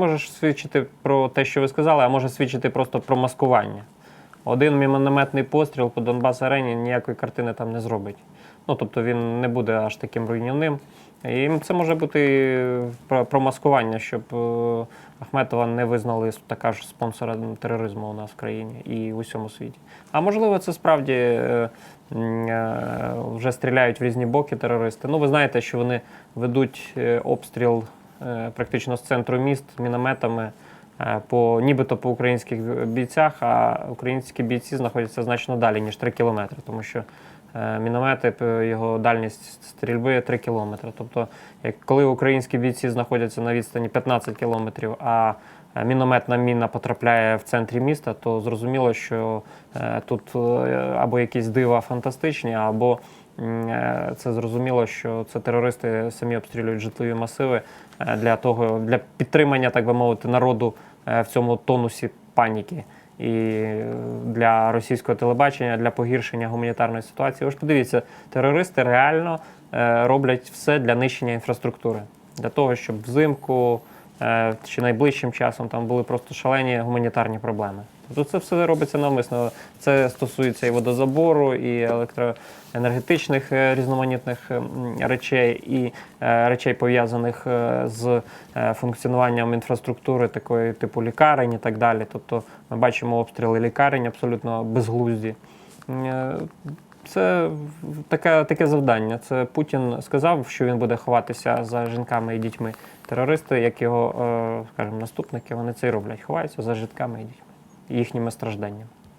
Може свідчити про те, що ви сказали, а може свідчити просто про маскування. Один мінометний постріл по Донбас арені ніякої картини там не зробить. Ну тобто він не буде аж таким руйнівним. І це може бути про, маскування, щоб е, Ахметова не визнали така ж спонсора тероризму у нас в країні і в усьому світі. А можливо, це справді е, е, вже стріляють в різні боки терористи. Ну, ви знаєте, що вони ведуть обстріл практично з центру міст мінометами е, по нібито по українських бійцях, а українські бійці знаходяться значно далі, ніж 3 кілометри, тому що е, міномети, його дальність стрільби 3 кілометри. Тобто, коли українські бійці знаходяться на відстані 15 кілометрів, а е, мінометна міна потрапляє в центрі міста, то зрозуміло, що е, тут е, або якісь дива фантастичні, або е, це зрозуміло, що це терористи самі обстрілюють житлові масиви е, для того, для підтримання, так би мовити, народу е, в цьому тонусі паніки. І е, для російського телебачення, для погіршення гуманітарної ситуації. Ви подивіться, терористи реально е, роблять все для нищення інфраструктури, для того, щоб взимку е, чи найближчим часом там були просто шалені гуманітарні проблеми. Тобто це все робиться навмисно. Це стосується і водозабору, і електроенергетичних е, різноманітних речей, і е, речей пов'язаних е, з функціонуванням інфраструктури, такої типу лікарень і так далі. Тобто ми бачимо обстріли лікарень абсолютно безглузді. Це таке, таке завдання. Це Путін сказав, що він буде ховатися за жінками і дітьми. Терористи, як його, скажімо, наступники, вони це й роблять. Ховаються за жінками і дітьми, і їхніми стражданнями.